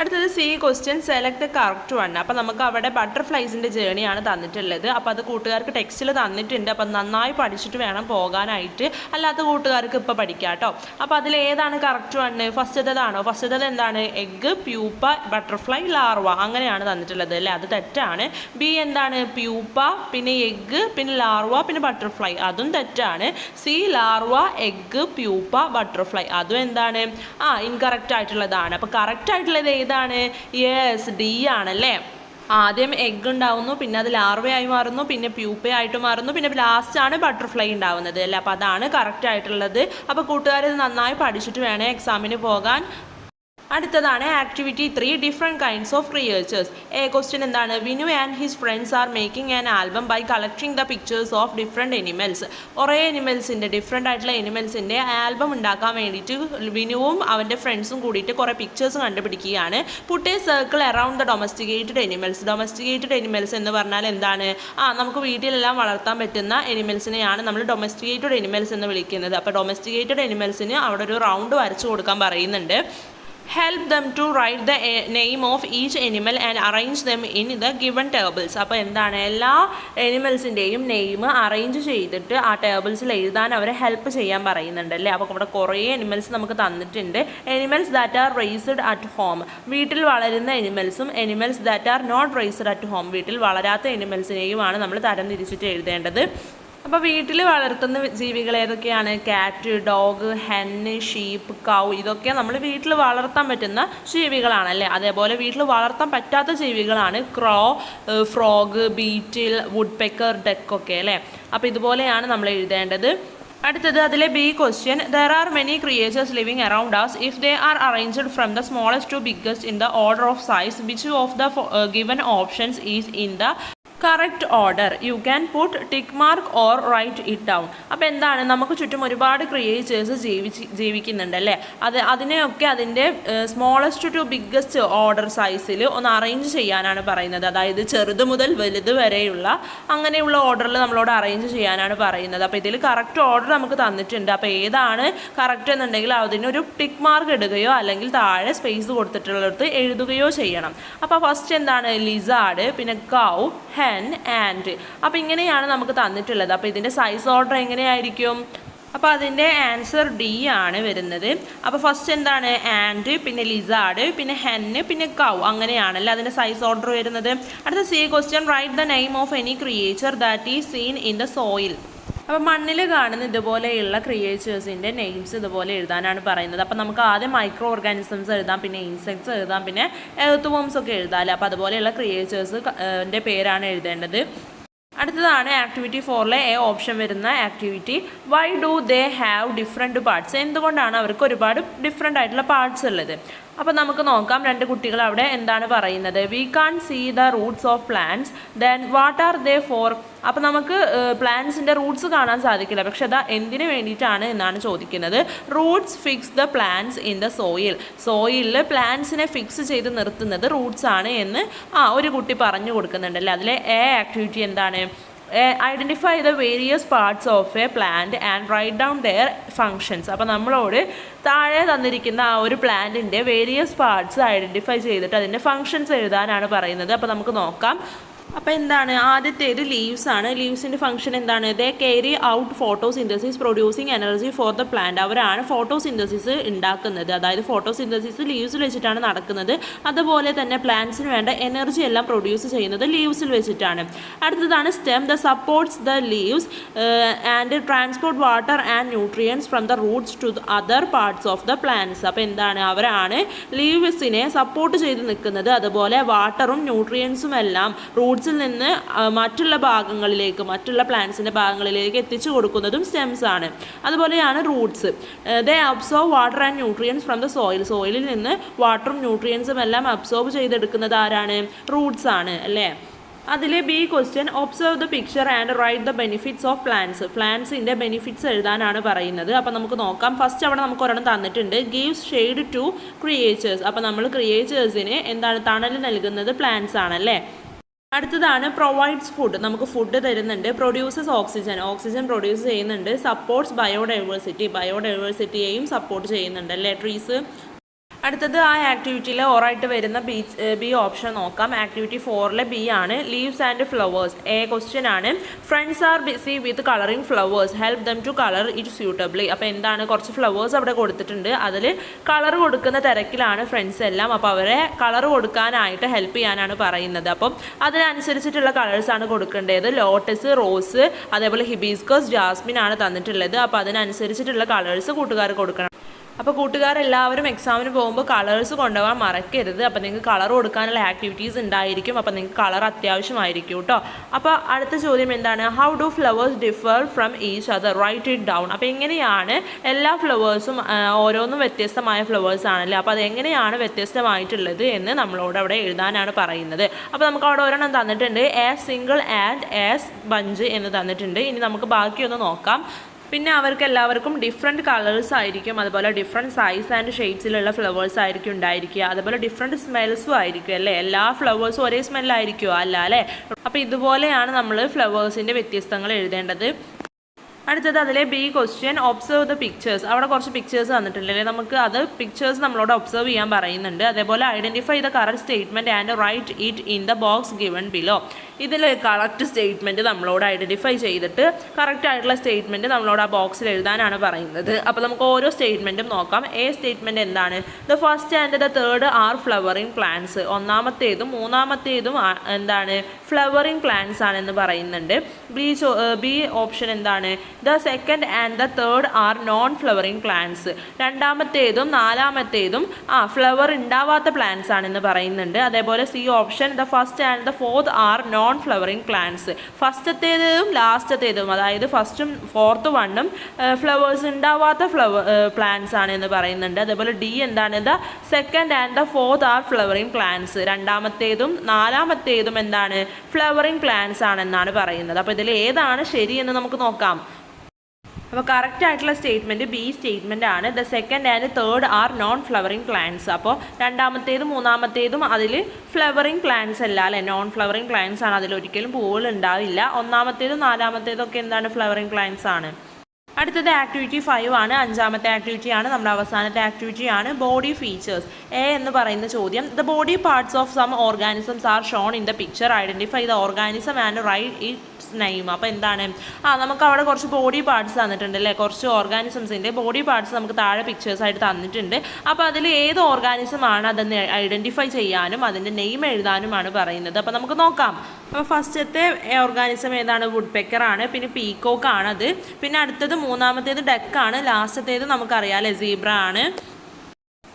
അടുത്തത് C question select the correct one. അപ്പോൾ നമുക്ക് അവിടെ ബട്ടർഫ്ലൈസിന്റെ ജേണിയാണ് തന്നിട്ടുള്ളത്. അപ്പോൾ അത് കൂട്ടുകാർക്ക് ടെക്സ്റ്റിൽ തന്നിട്ടുണ്ട്. അപ്പം നന്നായി പഠിച്ചിട്ട് വേണം പോകാനായിട്ട്. അല്ലാത്ത കൂട്ടുകാർക്ക് ഇപ്പോൾ പഠിക്കാം കേട്ടോ. അപ്പോൾ അതിൽ ഏതാണ് കറക്റ്റ് വണ്ണ് ഫസ്റ്റത്തേതാണോ? ഫസ്റ്റത്തേത് എന്താണ്? Egg pupa butterfly larva. അങ്ങനെയാണ് തന്നിട്ടുള്ളത് അല്ലേ? അത് തെറ്റാണ്. ബി എന്താണ്? പ്യൂപ്പ പിന്നെ എഗ്ഗ് പിന്നെ ലാർവ പിന്നെ ബട്ടർഫ്ലൈ. അതും തെറ്റാണ്. C larva egg pupa butterfly. അതും എന്താണ്? ആ ഇൻകറക്റ്റ് ആയിട്ടുള്ളതാണ്. അപ്പോൾ കറക്റ്റ് ആയിട്ടുള്ളത് ഏതാണ്? യെസ് ഡി ആണല്ലേ? ആദ്യം എഗ് ഉണ്ടാവുന്നു പിന്നെ അത് ലാർവയായി മാറുന്നു പിന്നെ പ്യൂപ്പയായിട്ട് മാറുന്നു പിന്നെ ലാസ്റ്റാണ് ബട്ടർഫ്ലൈ ഉണ്ടാവുന്നത് അല്ലേ? അപ്പോൾ അതാണ് കറക്റ്റ് ആയിട്ടുള്ളത്. അപ്പോൾ കൂട്ടുകാരത് നന്നായി പഠിച്ചിട്ട് വേണേ എക്സാമിന് പോകാൻ. അടുത്തതാണ് activity three different kinds of creatures A question എന്താണ്? Vinu and his friends are making an album by collecting the pictures of different animals കുറേ എനിമൽസിന്റെ ഡിഫറെന്റ് ആയിട്ടുള്ള എനിമൽസിന്റെ ആൽബം ഉണ്ടാക്കാൻ വേണ്ടിയിട്ട് വിനുവും അവന്റെ ഫ്രണ്ട്സും കൂടിയിട്ട് കുറേ pictures കണ്ടുപിടിക്കുകയാണ്. Put a circle around the domesticated animals domesticated animals എന്ന് പറഞ്ഞാൽ എന്താണ്? ആ നമുക്ക് വീട്ടിലെല്ലാം വളർത്താൻ പറ്റുന്ന എനിമൽസിനെയാണ് നമ്മൾ ഡൊമസ്റ്റിക്കേറ്റഡ് എനിമൽസ് എന്ന് വിളിക്കുന്നത്. അപ്പോൾ ഡൊമസ്റ്റിക്കേറ്റഡ് എനിമൽസിന് അവിടെ ഒരു റൗണ്ട് വരച്ചു കൊടുക്കാൻ പറയുന്നുണ്ട്. Help them to write the name of each animal and arrange them in the given tables അപ്പോൾ എന്താണ്? എല്ലാ എനിമൽസിന്റെയും നെയിം അറേഞ്ച് ചെയ്തിട്ട് ആ ടേബിൾസിൽ എഴുതാൻ അവരെ ഹെൽപ്പ് ചെയ്യാൻ പറയുന്നുണ്ട് അല്ലേ? അപ്പോൾ ഇവിടെ കുറേ എനിമൽസ് നമുക്ക് തന്നിട്ടുണ്ട്. Animals that are raised at home വീട്ടിൽ വളരുന്ന എനിമൽസും animals that are not raised at home വീട്ടിൽ വളരാത്ത എനിമൽസിനെയുമാണ് നമ്മൾ തരം തിരിച്ചിട്ട് എഴുതേണ്ടത്. അപ്പോൾ വീട്ടിൽ വളർത്തുന്ന ജീവികൾ ഏതൊക്കെയാണ്? കാറ്റ് ഡോഗ് ഹെന്ന് ഷീപ്പ് കൗ ഇതൊക്കെ നമ്മൾ വീട്ടിൽ വളർത്താൻ പറ്റുന്ന ജീവികളാണല്ലേ അതേപോലെ വീട്ടിൽ വളർത്താൻ പറ്റാത്ത ജീവികളാണ് crow frog beetle woodpecker ഡെക്കൊക്കെ അല്ലേ? അപ്പോൾ ഇതുപോലെയാണ് നമ്മൾ എഴുതേണ്ടത്. അടുത്തത് അതിലെ B question there are many creatures living around us. If they are arranged from the smallest to biggest in the order of size which of the given options is in the correct order you can put tick mark or write it down അപ്പോൾ എന്താണ്? നമുക്ക് ചുറ്റും ഒരുപാട് creators ജീവിച്ച് ജീവിക്കുന്നുണ്ട് അല്ലേ? അത് അതിനെയൊക്കെ അതിന്റെ സ്മോളസ്റ്റ് ടു ബിഗ്ഗസ്റ്റ് ഓർഡർ സൈസിൽ ഒന്ന് അറേഞ്ച് ചെയ്യാനാണ് പറയുന്നത്. അതായത് ചെറുത് മുതൽ വലുത് വരെയുള്ള അങ്ങനെയുള്ള ഓർഡറിൽ നമ്മളോട് അറേഞ്ച് ചെയ്യാനാണ് പറയുന്നത്. അപ്പോൾ ഇതിൽ കറക്റ്റ് ഓർഡർ നമുക്ക് തന്നിട്ടുണ്ട്. അപ്പോൾ ഏതാണ് കറക്റ്റ് എന്നുണ്ടെങ്കിൽ അതിനൊരു ടിക്ക് മാർക്ക് ഇടുകയോ അല്ലെങ്കിൽ താഴെ സ്പേസ് കൊടുത്തിട്ടുള്ളിടത്ത് എഴുതുകയോ ചെയ്യണം. അപ്പോൾ ഫസ്റ്റ് എന്താണ്? ലിസാഡ് പിന്നെ കൗ ആൻഡ് അപ്പോൾ ഇങ്ങനെയാണ് നമുക്ക് തന്നിട്ടുള്ളത്. അപ്പോൾ ഇതിന്റെ സൈസ് ഓർഡർ എങ്ങനെയായിരിക്കും? അപ്പോൾ അതിന്റെ ആൻസർ ഡി ആണ് വരുന്നത്. അപ്പോൾ ഫസ്റ്റ് എന്താണ്? ആൻഡ് പിന്നെ ലിസാഡ് പിന്നെ ഹെന്ന് പിന്നെ കൗ അങ്ങനെയാണല്ലോ അതിന്റെ സൈസ് ഓർഡർ വരുന്നത്. അടുത്ത C question write the name of any creature that is seen in the soil അപ്പോൾ മണ്ണിൽ കാണുന്ന ഇതുപോലെയുള്ള ക്രിയേച്ചേഴ്സിന്റെ നെയിംസ് ഇതുപോലെ എഴുതാനാണ് പറയുന്നത്. അപ്പോൾ നമുക്ക് ആദ്യം മൈക്രോ ഓർഗാനിസംസ് എഴുതാം പിന്നെ ഇൻസെക്ട്സ് എഴുതാം പിന്നെ എർത്ത് വോംസ് ഒക്കെ എഴുതാമല്ലോ അപ്പോൾ അതുപോലെയുള്ള ക്രിയേച്ചേഴ്സിന്റെ പേരാണ് എഴുതേണ്ടത്. അടുത്തതാണ് ആക്ടിവിറ്റി ഫോറിലെ എ ഓപ്ഷൻ വരുന്ന activity why do they have different parts എന്തുകൊണ്ടാണ് അവർക്ക് ഒരുപാട് ഡിഫറെന്റ് ആയിട്ടുള്ള പാർട്സ് ഉള്ളത്? അപ്പോൾ നമുക്ക് നോക്കാം രണ്ട് കുട്ടികൾ അവിടെ എന്താണ് പറയുന്നത്. We can see the roots of plants then what are they for അപ്പോൾ നമുക്ക് പ്ലാന്റ്സിന്റെ റൂട്ട്സ് കാണാൻ സാധിക്കില്ല. പക്ഷെ അത് എന്തിനു വേണ്ടിയിട്ടാണ് എന്നാണ് ചോദിക്കുന്നത്. Roots fix the plants in the soil സോയിലിൽ പ്ലാന്റ്സിനെ ഫിക്സ് ചെയ്ത് നിർത്തുന്നത് റൂട്ട്സ് ആണ് എന്ന് ആ ഒരു കുട്ടി പറഞ്ഞു കൊടുക്കുന്നുണ്ടല്ലേ? അതിലെ എ ആക്ടിവിറ്റി എന്താണ്? Identify the various parts of a plant and write down their functions അപ്പോൾ നമ്മളോട് താഴെ തന്നിരിക്കുന്ന ആ ഒരു പ്ലാന്റിന്റെ വേരിയസ് പാർട്സ് ഐഡന്റിഫൈ ചെയ്തിട്ട് അതിന്റെ ഫങ്ഷൻസ് എഴുതാനാണ് പറയുന്നത്. അപ്പോൾ നമുക്ക് നോക്കാം. അപ്പോൾ എന്താണ്? ആദ്യത്തേത് ലീവ്സ് ആണ്. ലീവ്സിന്റെ ഫംഗ്ഷൻ എന്താണ്? They carry out photosynthesis producing energy for the plant അവരാണ് ഫോട്ടോസിന്തസിസ് ഉണ്ടാക്കുന്നത്. അതായത് ഫോട്ടോസിന്തസിസ് ലീവ്സിൽ വെച്ചിട്ടാണ് നടക്കുന്നത്. അതുപോലെ തന്നെ പ്ലാന്റ്സിന് വേണ്ട എനർജി എല്ലാം പ്രൊഡ്യൂസ് ചെയ്യുന്നത് ലീവ്സിൽ വെച്ചിട്ടാണ്. അടുത്തതാണ് stem the supports the leaves and transport water and nutrients from the roots to other parts of the plants അപ്പോൾ എന്താണ്? അവരാണ് ലീവ്സിനെ സപ്പോർട്ട് ചെയ്ത് നിൽക്കുന്നത്. അതുപോലെ വാട്ടറും ന്യൂട്രിയൻസും എല്ലാം റൂട്ട്സിൽ നിന്ന് മറ്റുള്ള ഭാഗങ്ങളിലേക്ക് മറ്റുള്ള പ്ലാന്റ്സിന്റെ ഭാഗങ്ങളിലേക്ക് എത്തിച്ചു കൊടുക്കുന്നതും സ്റ്റെംസ് ആണ്. അതുപോലെയാണ് roots. They absorb water and nutrients from the soil സോയിലിൽ നിന്ന് വാട്ടറും ന്യൂട്രിയൻസും എല്ലാം അബ്സോർവ് ചെയ്തെടുക്കുന്നത് ആരാണ്? റൂട്ട്സ് ആണ് അല്ലേ? അതിലെ B question observe the picture and write the benefits of plants പ്ലാന്റ്സിന്റെ benefits എഴുതാനാണ് പറയുന്നത്. അപ്പോൾ നമുക്ക് നോക്കാം. ഫസ്റ്റ് അവിടെ നമുക്ക് ഒരെണ്ണം തന്നിട്ടുണ്ട്. ഗീവ്സ് ഷെയ്ഡ് ടു ക്രിയേച്ചേഴ്സ് അപ്പോൾ നമ്മൾ ക്രിയേച്ചേഴ്സിന് എന്താണ് തണൽ നൽകുന്നത്? പ്ലാന്റ്സ് ആണല്ലേ അടുത്തതാണ് പ്രൊവൈഡ്സ് ഫുഡ് നമുക്ക് ഫുഡ് തരുന്നുണ്ട്. പ്രൊഡ്യൂസസ് ഓക്സിജൻ ഓക്സിജൻ പ്രൊഡ്യൂസ് ചെയ്യുന്നുണ്ട്. സപ്പോർട്ട്സ് ബയോഡൈവേഴ്സിറ്റി ബയോഡൈവേഴ്സിറ്റിയെയും സപ്പോർട്ട് ചെയ്യുന്നുണ്ട്. അല്ലേ ട്രീസ് അടുത്തത് ആ ആക്ടിവിറ്റിയിൽ ഓറായിട്ട് വരുന്ന ബി ബി ഓപ്ഷൻ നോക്കാം. ആക്ടിവിറ്റി ഫോറിലെ ബി ആണ്. Leaves and flowers A question ആണ്. Friends are busy with colouring flowers help them to colour it suitably അപ്പോൾ എന്താണ്? കുറച്ച് ഫ്ലവേഴ്സ് അവിടെ കൊടുത്തിട്ടുണ്ട്. അതിൽ കളർ കൊടുക്കുന്ന തിരക്കിലാണ് ഫ്രണ്ട്സ് എല്ലാം. അപ്പോൾ അവരെ കളർ കൊടുക്കാനായിട്ട് ഹെൽപ്പ് ചെയ്യാനാണ് പറയുന്നത്. അപ്പം അതിനനുസരിച്ചിട്ടുള്ള കളേഴ്സാണ് കൊടുക്കേണ്ടത്. ലോട്ടസ് റോസ് അതേപോലെ ഹിബീസ്കസ് ജാസ്മിൻ ആണ് തന്നിട്ടുള്ളത്. അപ്പോൾ അതിനനുസരിച്ചിട്ടുള്ള കളേഴ്സ് കൂട്ടുകാർ കൊടുക്കണം. അപ്പോൾ കൂട്ടുകാരെല്ലാവരും എക്സാമിന് പോകുമ്പോൾ കളേഴ്സ് കൊണ്ടുപോകാൻ മറക്കരുത്. അപ്പോൾ നിങ്ങൾക്ക് കളർ കൊടുക്കാനുള്ള ആക്ടിവിറ്റീസ് ഉണ്ടായിരിക്കും. അപ്പോൾ നിങ്ങൾക്ക് കളർ അത്യാവശ്യമായിരിക്കും കേട്ടോ അപ്പോൾ അടുത്ത ചോദ്യം എന്താണ്? How do flowers differ from each other write it down അപ്പോൾ എങ്ങനെയാണ് എല്ലാ ഫ്ലവേഴ്സും ഓരോന്നും വ്യത്യസ്തമായ ഫ്ലവേഴ്സ് ആണല്ലോ? അപ്പോൾ അത് എങ്ങനെയാണ് വ്യത്യസ്തമായിട്ടുള്ളത് എന്ന് നമ്മളോട് അവിടെ എഴുതാനാണ് പറയുന്നത്. അപ്പോൾ നമുക്ക് അവിടെ ഒരെണ്ണം തന്നിട്ടുണ്ട്. As single and as bunch എന്ന് തന്നിട്ടുണ്ട്. ഇനി നമുക്ക് ബാക്കിയൊന്ന് നോക്കാം. പിന്നെ അവർക്ക് എല്ലാവർക്കും ഡിഫറെന്റ് കളേഴ്സ് ആയിരിക്കും. അതുപോലെ ഡിഫറെന്റ് സൈസ് ആൻഡ് ഷെയ്ഡ്സിലുള്ള ഫ്ലവേഴ്സ് ആയിരിക്കും ഉണ്ടായിരിക്കുക. അതുപോലെ ഡിഫറെന്റ് സ്മെൽസും ആയിരിക്കും അല്ലേ? എല്ലാ ഫ്ലവേഴ്സും ഒരേ സ്മെല്ലായിരിക്കുമോ അല്ല അല്ലേ? അപ്പോൾ ഇതുപോലെയാണ് നമ്മൾ ഫ്ലവേഴ്സിന്റെ വ്യത്യസ്തങ്ങൾ എഴുതേണ്ടത്. അടുത്തത് അതിലെ B question observe the pictures അവിടെ കുറച്ച് പിക്ചേഴ്സ് തന്നിട്ടില്ലേ നമുക്ക് അത് പിക്ചേഴ്സ് നമ്മളോട് ഒബ്സർവ് ചെയ്യാൻ പറയുന്നുണ്ട്. അതേപോലെ identify the correct statement and write it in the box given below ഇതിൽ കറക്റ്റ് സ്റ്റേറ്റ്മെന്റ് നമ്മളോട് ഐഡന്റിഫൈ ചെയ്തിട്ട് കറക്റ്റ് ആയിട്ടുള്ള സ്റ്റേറ്റ്മെന്റ് നമ്മളോട് ആ ബോക്സിൽ എഴുതാനാണ് പറയുന്നത്. അപ്പോൾ നമുക്ക് ഓരോ സ്റ്റേറ്റ്മെന്റും നോക്കാം. എ സ്റ്റേറ്റ്മെന്റ് എന്താണ്? The first and the third are flowering plants ഒന്നാമത്തേതും മൂന്നാമത്തേതും എന്താണ്? ഫ്ലവറിങ് പ്ലാന്റ്സ് ആണെന്ന് പറയുന്നുണ്ട്. ബി ബി ഓപ്ഷൻ എന്താണ്? The second and the third are non flowering plants രണ്ടാമത്തേതും നാലാമത്തേതും ആ ഫ്ലവർ ഉണ്ടാവാത്ത പ്ലാന്റ്സ് ആണെന്ന് പറയുന്നുണ്ട്. അതേപോലെ C option the first and the fourth are non flowering plants ഫസ്റ്റത്തേതും ലാസ്റ്റത്തേതും അതായത് ഫസ്റ്റും ഫോർത്ത് വണ്ണും ഫ്ലവേഴ്സ് ഉണ്ടാവാത്ത ഫ്ലവർ പ്ലാന്റ്സ് ആണ് എന്ന് പറയുന്നുണ്ട്. അതേപോലെ ഡി എന്താണ്? The second and the fourth are flowering plants രണ്ടാമത്തേതും നാലാമത്തേതും എന്താണ്? ഫ്ലവറിങ് പ്ലാന്റ്സ് ആണെന്നാണ് പറയുന്നത്. അപ്പോൾ ഇതിൽ ഏതാണ് ശരിയെന്ന് നമുക്ക് നോക്കാം. അപ്പോൾ കറക്റ്റ് ആയിട്ടുള്ള സ്റ്റേറ്റ്മെന്റ് ബി സ്റ്റേറ്റ്മെന്റ് ആണ്. The second and third are non flowering plants അപ്പോൾ രണ്ടാമത്തേതും മൂന്നാമത്തേതും അതിൽ ഫ്ലവറിങ് പ്ലാന്റ്സ് അല്ല അല്ലേ? നോൺ ഫ്ലവറിങ് പ്ലാന്റ്സ് ആണ്. അതിൽ ഒരിക്കലും പൂവുകൾ ഉണ്ടാവില്ല. ഒന്നാമത്തേതും നാലാമത്തേതും ഒക്കെ എന്താണ്? ഫ്ലവറിങ് പ്ലാന്റ്സ് ആണ്. അടുത്തത് ആക്ടിവിറ്റി ഫൈവ് ആണ്. അഞ്ചാമത്തെ ആക്ടിവിറ്റി ആണ്. നമ്മുടെ അവസാനത്തെ ആക്ടിവിറ്റി ആണ്. ബോഡി ഫീച്ചേഴ്സ് എ എന്ന് പറയുന്ന ചോദ്യം. The body parts of some organisms are shown in the picture identify the organism and write its name അപ്പോൾ എന്താണ്? ആ നമുക്ക് അവിടെ കുറച്ച് ബോഡി പാർട്സ് തന്നിട്ടുണ്ട് അല്ലേ? കുറച്ച് ഓർഗാനിസംസിന്റെ ബോഡി പാർട്സ് നമുക്ക് താഴെ പിക്ചേഴ്സ് ആയിട്ട് തന്നിട്ടുണ്ട്. അപ്പോൾ അതിൽ ഏത് ഓർഗാനിസം ആണ് അതെന്ന് ഐഡന്റിഫൈ ചെയ്യാനും അതിന്റെ നെയിം എഴുതാനുമാണ് പറയുന്നത്. അപ്പോൾ നമുക്ക് നോക്കാം. അപ്പോൾ ഫസ്റ്റത്തെ ഓർഗാനിസം ഏതാണ്? വുഡ് പെക്കറാണ് പിന്നെ പീക്കോക്ക് ആണത്. പിന്നെ അടുത്തത് മൂന്നാമത്തേത് ഡക്കാണ് ലാസ്റ്റത്തേത് നമുക്കറിയാം അല്ലേ സീബ്ര ആണ്.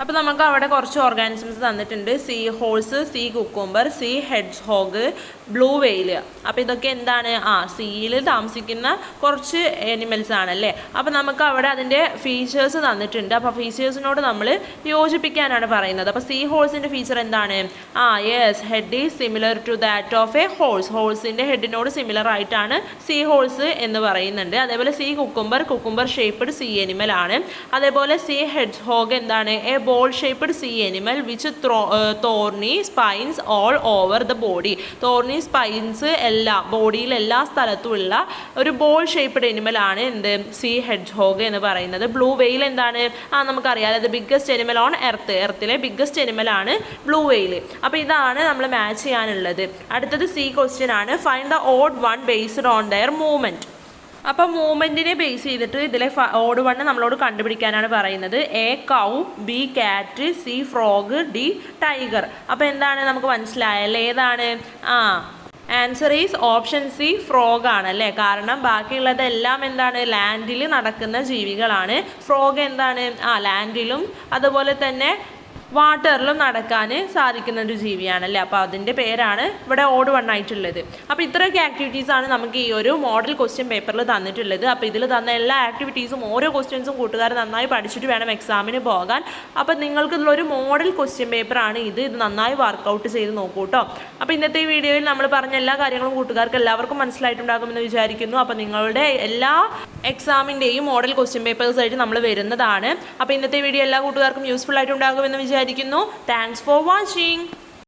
അപ്പോൾ നമുക്ക് അവിടെ കുറച്ച് ഓർഗാനിസംസ് തന്നിട്ടുണ്ട്. Sea horse sea cucumber sea hedgehog blue whale അപ്പോൾ ഇതൊക്കെ എന്താണ്? ആ സീയിൽ താമസിക്കുന്ന കുറച്ച് അനിമൽസ് ആണല്ലേ? അപ്പോൾ നമുക്ക് അവിടെ അതിന്റെ ഫീച്ചേഴ്സ് തന്നിട്ടുണ്ട്. അപ്പോൾ ഫീച്ചേഴ്സിനോട് നമ്മൾ യോജിപ്പിക്കാനാണ് പറയുന്നത്. അപ്പോൾ സീ ഹോൾസിന്റെ ഫീച്ചർ എന്താണ്? ആ its head is similar to that of a horse ഹോൾസിന്റെ ഹെഡിനോട് സിമിലർ ആയിട്ടാണ് സീ ഹോൾസ് എന്ന് പറയുന്നുണ്ട്. അതേപോലെ sea cucumber cucumber shaped sea animal ആണ്. അതേപോലെ സീ ഹെഡ്സ് ഹോഗ് എന്താണ്? A ball shaped sea animal which thorny spines all over the body thorny spines എല്ലാ ബോഡിയിൽ എല്ലാ സ്ഥലത്തുമുള്ള ഒരു ബോൾ ഷേപ്പ്ഡ് ആണ് എന്ത്? സീ ഹെഡ് ഹോഗ് എന്ന് പറയുന്നത്. ബ്ലൂ വെയിൽ എന്താണ്? ആ നമുക്കറിയാം അത് ബിഗ്ഗസ്റ്റ് എനിമൽ ഓൺ എർത്ത് എർത്തിലെ ബിഗ്ഗസ്റ്റ് എനിമൽ ആണ് ബ്ലൂ വെയിൽ അപ്പോൾ ഇതാണ് നമ്മൾ മാച്ച് ചെയ്യാനുള്ളത്. അടുത്തത് സി ക്വസ്റ്റ്യൻ ആണ്. Find the odd one based on their movement അപ്പോൾ മൂവ്മെന്റിനെ ബേസ് ചെയ്തിട്ട് ഇതിലെ ഓട് വൺ നമ്മളോട് കണ്ടുപിടിക്കാനാണ് പറയുന്നത്. A cow B cat C frog D tiger അപ്പോൾ എന്താണ് നമുക്ക് മനസ്സിലായല്ലേ? ഏതാണ്? ആ answer is option C frog ആണ് അല്ലേ? കാരണം ബാക്കിയുള്ളതെല്ലാം എന്താണ്? ലാൻഡിൽ നടക്കുന്ന ജീവികളാണ്. ഫ്രോഗ് എന്താണ്? ആ ലാൻഡിലും അതുപോലെ തന്നെ വാട്ടറിലും നടക്കാൻ സാധിക്കുന്ന ഒരു ജീവിയാണല്ലേ? അപ്പോൾ അതിന്റെ പേരാണ് ഇവിടെ ഓട് വണ്ണായിട്ടുള്ളത്. അപ്പോൾ ഇത്രയൊക്കെ ആക്ടിവിറ്റീസാണ് നമുക്ക് ഈ ഒരു മോഡൽ ക്വസ്റ്റ്യൻ പേപ്പറിൽ തന്നിട്ടുള്ളത്. അപ്പോൾ ഇതിൽ തന്ന എല്ലാ ആക്ടിവിറ്റീസും ഓരോ ക്വസ്റ്റ്യൻസും കൂട്ടുകാർ നന്നായി പഠിച്ചിട്ട് വേണം എക്സാമിന് പോകാൻ. അപ്പോൾ നിങ്ങൾക്ക് ഇതിലൊരു മോഡൽ ക്വസ്റ്റ്യൻ പേപ്പറാണ് ഇത്. ഇത് നന്നായി വർക്കൗട്ട് ചെയ്ത് നോക്കൂ കേട്ടോ അപ്പോൾ ഇന്നത്തെ വീഡിയോയിൽ നമ്മൾ പറഞ്ഞ എല്ലാ കാര്യങ്ങളും കൂട്ടുകാർക്ക് എല്ലാവർക്കും മനസ്സിലായിട്ടുണ്ടാകുമെന്ന് വിചാരിക്കുന്നു. അപ്പോൾ നിങ്ങളുടെ എല്ലാ എക്സാമിന്റെയും മോഡൽ ക്വസ്റ്റ്യൻ പേപ്പേഴ്സായിട്ട് നമ്മൾ വരുന്നതാണ്. അപ്പോൾ ഇന്നത്തെ വീഡിയോ എല്ലാ കൂട്ടുകാർക്കും യൂസ്ഫുൾ ആയിട്ടുണ്ടാകുമെന്ന് വിചാരിക്കുന്നു. Thanks for watching